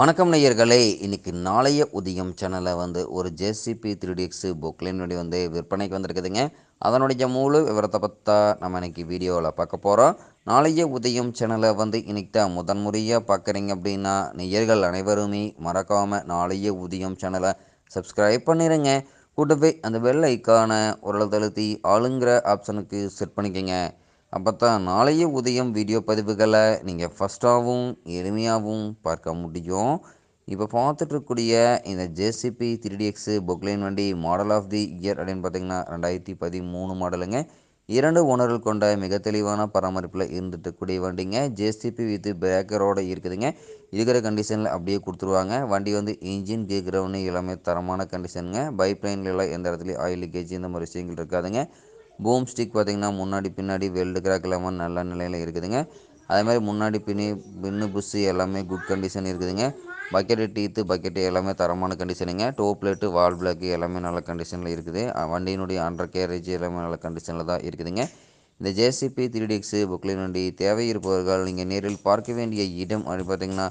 வணக்கம் நேயர்களே. இன்னைக்கு நாளைய உதயம் சேனலில் வந்து ஒரு ஜேசிபி த்ரீ டிஎக்ஸு புக்லைன் வந்து விற்பனைக்கு வந்திருக்குதுங்க. அதனுடைய முழு விவரத்தை பற்றா நம்ம இன்னைக்கு வீடியோவில் பார்க்க போகிறோம் நாளைய உதயம் சேனலை வந்து இன்னைக்கு தான் முதன்முறையாக பார்க்குறீங்க அப்படின்னா நேயர்கள் அனைவருமே மறக்காமல் நாளைய உதயம் சேனலை சப்ஸ்கிரைப் பண்ணிடுங்க கூட்டவே அந்த வெள்ளைக்கான ஐக்கான ஒரு தழுத்தி ஆளுங்கிற ஆப்ஷனுக்கு செட் பண்ணிக்கோங்க. அப்போ தான் நாளைய உதயம் வீடியோ பதிவுகளை நீங்கள் ஃபஸ்ட்டாகவும் எளிமையாகவும் பார்க்க முடியும். இப்போ பார்த்துட்ருக்கூடிய இந்த JCB three D X Poclain வண்டி மாடல் ஆஃப் தி இயர் அப்படின்னு பார்த்தீங்கன்னா ரெண்டாயிரத்தி பதிமூணு மாடலுங்க இரண்டு ஓனர்கள் கொண்ட மிக தெளிவான பராமரிப்பில் இருந்துட்டுக்கூடிய வண்டிங்க. ஜேசிபி வித் பிரேக்கரோடு இருக்குதுங்க. இருக்கிற கண்டிஷனில் அப்படியே கொடுத்துருவாங்க. வண்டி வந்து இன்ஜின் கே கிரவுண்டு எல்லாமே தரமான கண்டிஷனுங்க பைப்லைன்ல லைன்லாம் எந்த இடத்துலையும் ஆயில் லீக்கேஜ் இந்த மாதிரி விஷயங்கள் இருக்காதுங்க. பூம் ஸ்டிக் பார்த்திங்கன்னா முன்னாடி பின்னாடி வெல்டு கிராக் இல்லாமல் நல்ல நிலையில் இருக்குதுங்க. அதே மாதிரி முன்னாடி பின்னி பின்னு புஷ்ஷு எல்லாமே குட் கண்டிஷன் இருக்குதுங்க. பக்கெட்டு டீத்து பக்கெட்டு எல்லாமே தரமான கண்டிஷனுங்க டோ பிளேட்டு வால் பிளாக்கு எல்லாமே நல்ல கண்டிஷனில் இருக்குது. வண்டியினுடைய அண்டர் கேரேஜ் எல்லாமே நல்ல கண்டிஷனில் தான் இருக்குதுங்க. இந்த ஜேசிபி த்ரீ டிஎக்ஸு புக்லின் வண்டி தேவை இருப்பவர்கள் நீங்கள் நேரில் பார்க்க வேண்டிய இடம் அப்படின்னு பார்த்தீங்கன்னா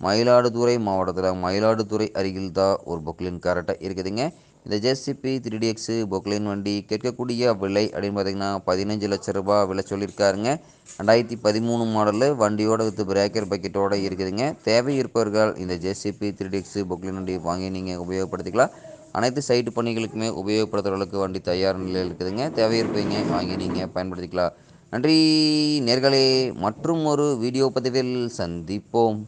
மயிலாடுதுறை மாவட்டத்தில் மயிலாடுதுறை அருகில் தான் ஒரு பொக்லின் கரெக்டாக இருக்குதுங்க. இந்த ஜேசிபி த்ரீ டிஎக்ஸு பொக்லைன் வண்டி கேட்கக்கூடிய விலை அப்படின்னு பார்த்தீங்கன்னா பதினஞ்சு லட்ச ரூபாய் விலை சொல்லியிருக்காருங்க. ரெண்டாயிரத்தி பதிமூணு மாடலு வண்டியோட வித் பிரேக்கர் பக்கெட்டோட இருக்குதுங்க. தேவை இருப்பவர்கள் இந்த ஜேசிபி த்ரீ டிஎக்ஸு பொக்லைன் வண்டி வாங்கி நீங்கள் உபயோகப்படுத்திக்கலாம். அனைத்து சைட்டு பணிகளுக்குமே உபயோகப்படுத்துகிற அளவுக்கு வண்டி தயார் நிலையில் இருக்குதுங்க. தேவை இருப்பீங்க வாங்கி நீங்கள் பயன்படுத்திக்கலாம். நன்றி நேர்களே. மற்றும் ஒரு வீடியோ பதிவில் சந்திப்போம்.